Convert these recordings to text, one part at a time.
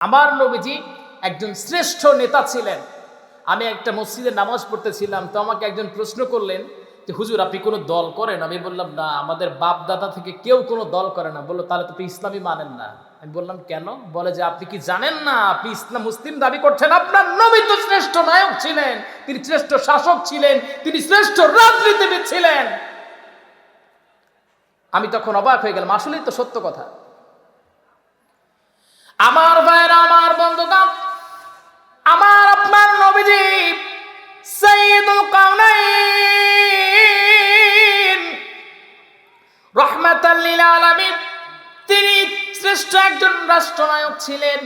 আমার নবীজি একজন শ্রেষ্ঠ নেতা ছিলেন। আমি একটা মসজিদে নামাজ পড়তেছিলাম, তো আমাকে একজন প্রশ্ন করলেন যে, হুজুর, আপনি কোনো দল করেন? আমি বললাম, না, আমাদের বাপ দাদা থেকে কেউ কোনো দল করে না। বলল, তাহলে তো আপনি ইসলামই মানেন না। আমি বললাম, কেন? বলে যে, আপনি কি জানেন না, আপনি ইসলাম মুসলিম দাবি করছেন? আপনার নবী তো শ্রেষ্ঠ নায়ক ছিলেন, তিনি শ্রেষ্ঠ শাসক ছিলেন, তিনি শ্রেষ্ঠ রাজনীতিবিদ ছিলেন। আমি তখন অবাক হয়ে গেলাম, আসলেই তো সত্য কথা। আমার ভাইয়ের, আমার বন্ধুগণ, আমার আপনার নবীজি সৈয়দুল কাউনাইন রহমাতাল লিল আলামিন, তিনি শ্রেষ্ঠ একজন রাষ্ট্রনায়ক ছিলেন।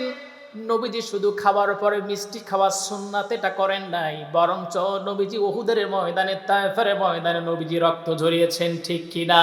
নবীজি শুধু খাবার পরে মিষ্টি খাওয়ার সুন্নাত এটা করেন নাই, বরঞ্চ নবীজি ওহুদের ময়দানে তায়েফের ময়দানে নবীজি রক্ত ঝরিয়েছেন, ঠিক কিনা?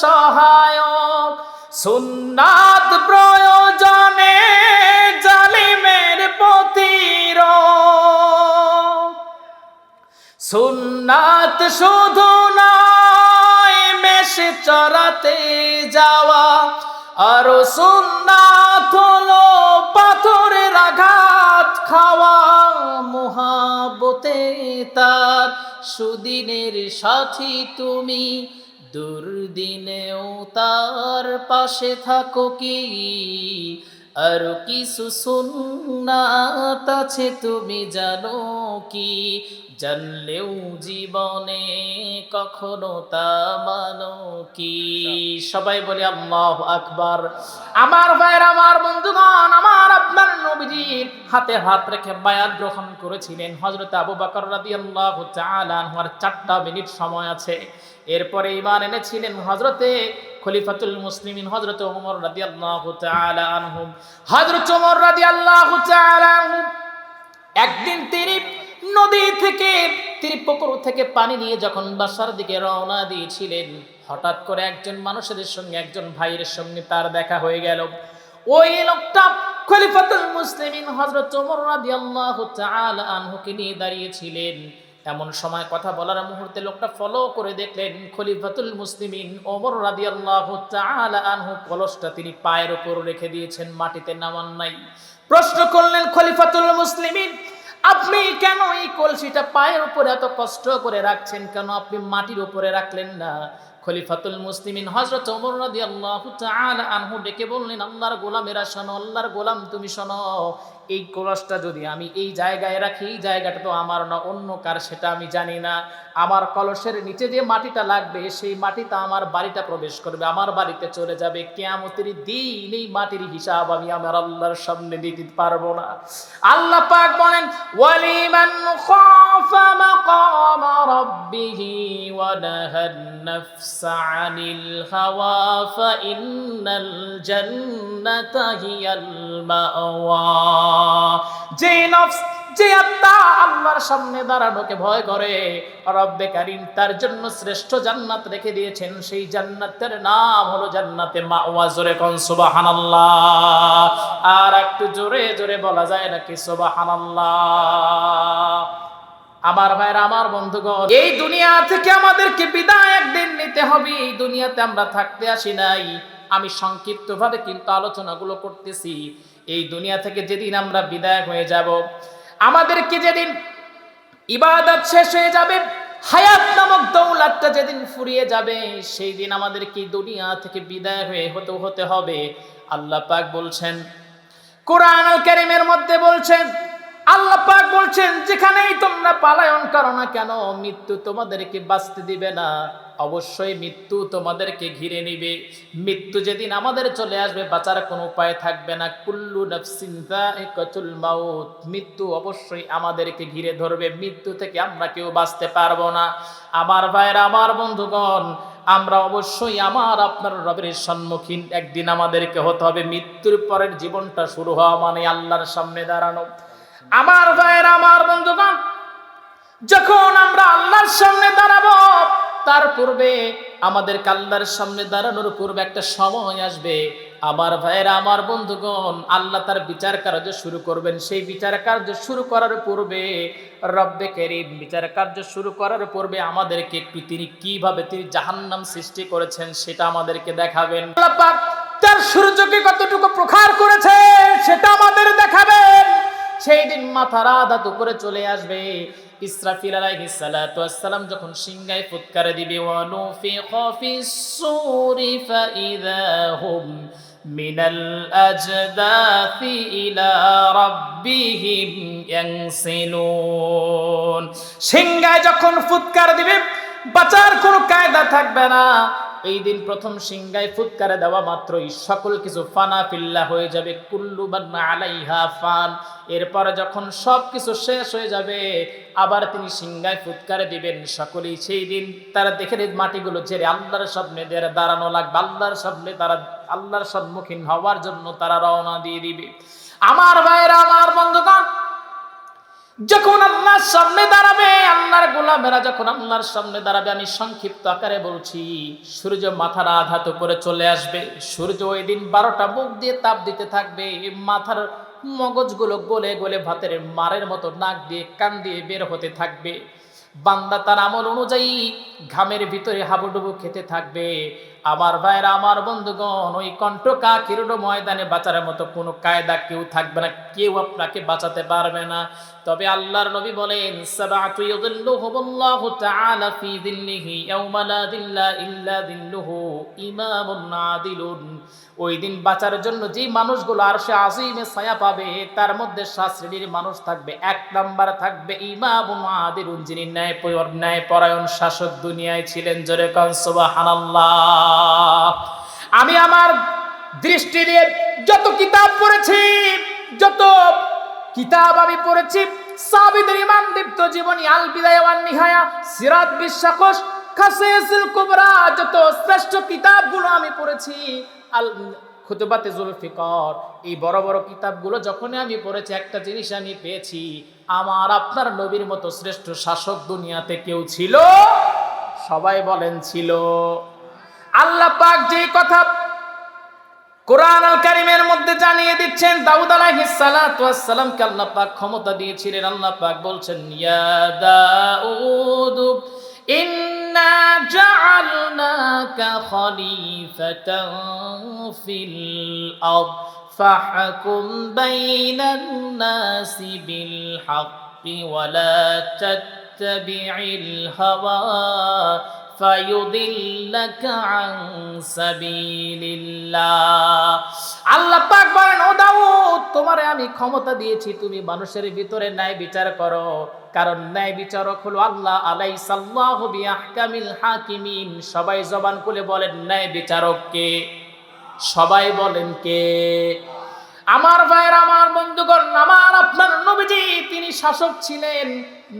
সহায়ক। সুন্নাত প্রয়োজনে জালিমের প্রতিরোধ। সুন্নাত শুধু নয় মেশে চড়াতে যাওয়া। আরও সুন্নাত হলো পাথরের আঘাত খাওয়া। মহাবতে তার সুদিনের সাথী তুমি দুর্দিনেও তার পাশে থাকো কি? আর কিছু সুন্নাত আছে তুমি জানো কি? জানলেও জীবনে কখনো তা মানো কি? সবাই বলে, আল্লাহ আকবার। আমার ভাইয়ের, আমার বন্ধুগণ, আমার আপনার নবীজির হাতে হাত রেখে বায়াত গ্রহণ করেছিলেন। হজরত আবু বকর রাদিয়াল্লাহু তাআলা আনহুর চারটা মিনিট সময় আছে। এরপরে ইমান এনেছিলেন হজরতে খলিফাতুল মুসলিমিন হজরত ওমর রাদিয়াল্লাহু তাআলা আনহু। হজরত ওমর রাদিয়াল্লাহু তাআলা আনহু, একদিন তিনি নদী থেকে তিনি থেকে পানি নিয়ে যখন বাসার দিকে রওনা দিয়েছিলেন, হঠাৎ করে একজন মানুষের সঙ্গে একজন ভাইয়ের সঙ্গে তার দেখা হয়ে গেল। ওই লোকটা খলিফাতুল মুসলিমিন হযরত ওমর রাদিয়াল্লাহু তাআলা আনহুকে নিয়ে দাঁড়িয়েছিলেন। এমন সময় কথা বলার মুহূর্তে লোকটা ফলো করে দেখলেন খলিফাতুল মুসলিমিন ওমর রাদিয়াল্লাহু তাআলা আনহু কলসটা তিনি পায়ের উপর রেখে দিয়েছেন, মাটিতে নামান নাই। প্রশ্ন করলেন খলিফাতুল মুসলিমিন আপনি কেন এই কলসিটা পায়ের উপরে এত কষ্ট করে রাখছেন? কেন আপনি মাটির উপরে রাখলেন না? খলিফাতুল মুসলিমিন হযরত ওমর রাদিয়াল্লাহু তাআলা আনহু ডেকে বললেন, আল্লাহর গোলামেরা শোনো, আল্লাহর গোলাম তুমি শোনো। এই কলসটা যদি আমি এই জায়গায় রাখি, এই জায়গাটা তো আমার না, অন্য কার সেটা আমি জানি না। আমার কলসের নিচে যে মাটিটা লাগবে, সেই মাটিটা আমার বাড়িটা প্রবেশ করবে, আমার বাড়িতে চলে যাবে। কেয়ামতের দিন এই মাটির হিসাব আমি আমার আল্লাহর সামনে দিতে পারব না। আল্লাহ পাক বলেন, ওয়ালিমান খাফা মাকাম রাব্বিহি ওয়া নাহান নাফসা আনিল হাওয়া ফা ইন্নাল জান্নাতা হিয়াল মাওয়া। যে নফস, যে আত্মা আল্লাহর সামনে দাঁড়ানোকে ভয় করে, রব্বে কারিম তার জন্য শ্রেষ্ঠ জান্নাত রেখে দিয়েছেন। সেই জান্নাতের নাম হলো জান্নাতে মাওয়া। জোরে কোন সুবহানাল্লাহ। আর একটু জোরে জোরে বলা যায় নাকি সুবহানাল্লাহ? আমার ভাইয়ের আমার বন্ধুগণ, এই দুনিয়া থেকে আমাদেরকে বিদায় একদিন নিতে হবে। এই দুনিয়াতে আমরা থাকতে আসি নাই। আমি সংক্ষিপ্তভাবে কিন্তু আলোচনাগুলো করতেছি। এই দুনিয়া থেকে যেদিন আমরা বিদায় হয়ে যাব, আমাদেরকে যেদিন ইবাদত শেষ হয়ে যাবে, হায়াত নামক দৌলাতটা যেদিন ফুরিয়ে যাবে, সেই দিন আমাদেরকে দুনিয়া থেকে বিদায় হয়ে হতে হতে হবে। আল্লাহ পাক বলছেন কোরআন কারিমের মধ্যে বলছেন, আল্লাহ পাক বলছেন, যেখানেই তোমরা পালায়ন করো না কেন, মৃত্যু তোমাদেরকে বাঁচতে দিবে না। অবশ্যই মৃত্যু তোমাদেরকে ঘিরে নিবে। মৃত্যু যেদিন আমাদের চলে আসবে, বাঁচার কোনো উপায় থাকবে না। কুল্লু যায়িকাতুল মাউত। মৃত্যু অবশ্যই আমাদেরকে ঘিরে ধরবে। মৃত্যু থেকে আমরা কেউ বাঁচতে পারব না। আমার ভাইয়ের, আমার বন্ধুগণ, আমরা অবশ্যই আমার আপনার রবের সম্মুখীন। একদিন আমাদেরকে হতে হবে মৃত্যুর পরের জীবনটা শুরু হওয়া মানে আল্লাহর সামনে দাঁড়ানো। আমার ভাইয়ের, আমার বন্ধুগণ, যখন আমরা আল্লাহর সামনে দাঁড়াবো তার পূর্বে আমাদের আল্লাহর সামনে দাঁড়ানোর পূর্বে একটা সময় আসবে। আমার ভাইয়েরা, আমার বন্ধুগণ, আল্লাহ তার বিচার কার্য শুরু করবেন। সেই বিচার কার্য শুরু করার পূর্বে, রব্বে কেরিম, বিচার কার্য শুরু করার পূর্বে আমাদেরকে একটু তিনি কীভাবে তিনি জাহান্নাম সৃষ্টি করেছেন সেটা আমাদেরকে দেখাবেন। তার সূর্যকে কতটুকু প্রখার করেছে সেটা আমাদের দেখাবেন। সেই দিন মাথা রাত উপরে চলে আসবে। ইসরাফিল আলাইহিস সালাতু ওয়াসসালাম যখন সিংহায় ফুৎকারে দিবে ওয়ানুফিখা ফিস সূরি ফাইযা হুম মিনাল আজদাথি ইলা রাব্বিহিম ইয়ানসিলুন সিংহায় যখন ফুৎকার দিবে, বাঁচার কোনো কায়দা থাকবে না। এই দিন প্রথম সিংহায় ফুৎকারে দেওয়া মাত্রই সকল কিছু ফানা ফিল্লা হয়ে যাবে। কুল্লু বান্না আলাইহা ফান। এরপরে যখন সব কিছু শেষ হয়ে যাবে, আবার তিনি সিংহায় ফুৎকারে দিবেন সকলেই সেই দিন। তারা দেখে মাটিগুলো ছেড়ে আল্লাহর দিয়ে দাঁড়ানো লাগবে। আল্লাহর সামনে তারা, আল্লাহর সম্মুখীন হওয়ার জন্য তারা রওনা দিয়ে দিবে। আমার ভাইয়েরা, আমার বন্ধুগণ, যখন আল্লাহর সামনে দাঁড়াবে আল্লাহর গোলামেরা যখন আল্লাহর সামনে দাঁড়াবে, আমি সংক্ষিপ্ত আকারে বলছি, সূর্য মাথার আঘাত করে চলে আসবে। সূর্য ওই দিন বারোটা মুখ দিয়ে তাপ দিতে থাকবে। মাথার মগজগুলো গলে গলে ভাতের মারের মতো নাক দিয়ে কান দিয়ে বের হতে থাকবে। বান্দা তার আমল অনুযায়ী ঘামের ভিতরে হাবুডুবু খেতে থাকবে। আমার ভাইরা আমার বন্ধুগণ, ওই কণ্ঠকা কিরুড ময়দানে বাঁচার মতো কোনো কায়দা কেউ থাকবে না, কেউ আপনাকে বাঁচাতে পারবে না। তবে আল্লাহর নবী বলেন, সাবাতু তাআলা ফি যিল্লিহি লা যিল্লা ইল্লা যিল্লুহু ইমামুন আদিলুন। ওই দিন বাঁচার জন্য যে মানুষগুলো আর সে আজিমে ছায়া পাবে, তার মধ্যে সাত শ্রেণির মানুষ থাকবে, এক নাম্বার থাকবে ইমামুন আদিলুন, যিনি ন্যায় ন্যায় পরায়ণ শাসক দুনিয়ায় ছিলেন, জোরে আমি আমার দৃষ্টি দিয়ে যত কিতাব পড়েছি, যত কিতাব আমি পড়েছি, সাবিদের ইমান দীপ্ত জীবনী আল বিদায় ওয়ান নিহায়া, সিরাত বিশ্বাকোশ খাসিসুল কুবরা, যত শ্রেষ্ঠ কিতাবগুলো আমি পড়েছি, আল খুতবাতে জুলফিকর, এই বড় বড় কিতাবগুলো যখনই আমি পড়েছি, একটা জিনিস আমি পেয়েছি, আমার আপনার নবীর মতো শ্রেষ্ঠ শাসক দুনিয়াতে কেউ ছিল সবাই বলেন ছিল। আল্লাহ পাক যে কথা কোরআন আল কারিমের মধ্যে জানিয়ে দিচ্ছেন, দাউদ আলাইহিস সালাতু ওয়াস সালামকে আল্লাহ পাক ক্ষমতা দিয়েছিলেন। আল্লাহ পাক বলছেন, ইয়া দাউদ, ইন্না জাআলনাকা খলিফাতান ফিল আরদ, ফাহকুম বাইনান নাসি বিল হাক্কি ওয়া লা তাত্তাবি'িল হাওয়া فيضلك عن سبيل الله আল্লাহ পাক বলেন ও দাউদ তোমারে আমি ক্ষমতা দিয়েছি তুমি মানুষের ভিতরে ন্যায় বিচার করো কারণ ন্যায় বিচারক হলো আল্লাহ আলাই সাল্লাহ বিআহকামিল হাকিমিন সবাই জবান খুলে বলেন ন্যায় বিচারক কে সবাই বলেন কে আমার ভাইয়ের আমার বন্ধুগণ আমার আপনার নবীজি, তিনি শাসক ছিলেন।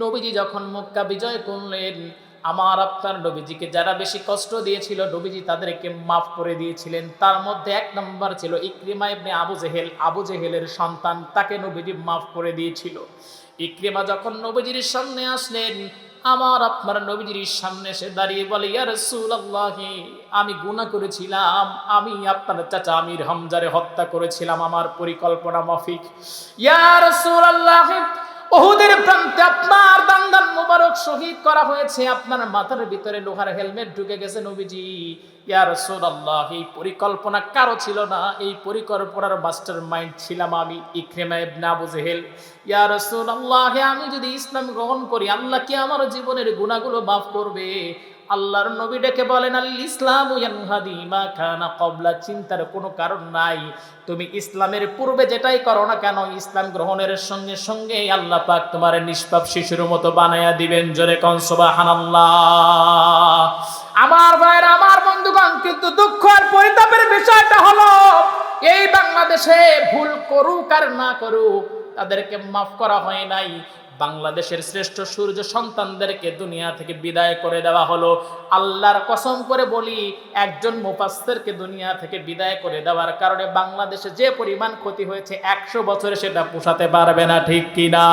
নবীজি যখন মক্কা বিজয় করলেন, আমার আপনার নবীজিকে যারা বেশি কষ্ট দিয়েছিল, নবীজি তাদেরকে মাফ করে দিয়েছিলেন। তার মধ্যে এক নম্বর ছিল ইক্রিমা ইবনে আবু জেহেল। আবু জেহেলের সন্তান তাকে নবীজি মাফ করে দিয়েছিল। ইকরিমা যখন নবীজির সামনে আসলেন আমার আপনার নবীজির সামনে এসে দাঁড়িয়ে বলে, ইয়া সুল্লাহি আমি গুনাহ করেছিলাম। আমি আপনার চাচা আমির হামজারে হত্যা করেছিলাম। আমার পরিকল্পনা মাফিক। ইয়া রাসূলুল্লাহ ওহুদের প্রান্তে আপনার দান্দান মোবারক শহীদ করা হয়েছে। আপনার মাথার ভিতরে লোহার হেলমেট ঢুকে গেছে নবীজি। ইয়া রাসূলুল্লাহ, এই পরিকল্পনা কারও ছিল না। এই পরিকল্পনার মাস্টার মাইন্ড ছিলাম আমি, ইকরিমা ইবনে আবু জেহেল। ইয়া রাসূলুল্লাহ, আমি যদি ইসলাম গ্রহণ করি, আল্লাহ কি আমার জীবনের গুণাগুলো মাফ করবে? আল্লাহর নবী ডেকে বলেন, আল ইসলাম মা কানা কবলা। চিন্তার কোনো কারণ নাই। তুমি ইসলামের পূর্বে যেটাই করো না কেন, ইসলাম গ্রহণের সঙ্গে সঙ্গে আল্লাহ পাক তোমার নিষ্পাপ শিশুর মতো বানায়া দিবেন। জোরে কন, সুবহানাল্লাহ। আমার ভাইয়ের, আমার বন্ধুগণ, কিন্তু দুঃখ আর পরিতাপের বিষয়টা হলো, এই বাংলাদেশে ভুল করুক আর না করুক, তাদেরকে মাফ করা হয় নাই। বাংলাদেশের শ্রেষ্ঠ সূর্য সন্তানদেরকে দুনিয়া থেকে বিদায় করে দেওয়া হলো। আল্লাহর কসম করে বলি, একজন মুফাসসিরকে দুনিয়া থেকে বিদায় করে দেওয়ার কারণে বাংলাদেশে যে পরিমাণ ক্ষতি হয়েছে, একশো বছরে সেটা পোষাতে পারবে না, ঠিক কিনা?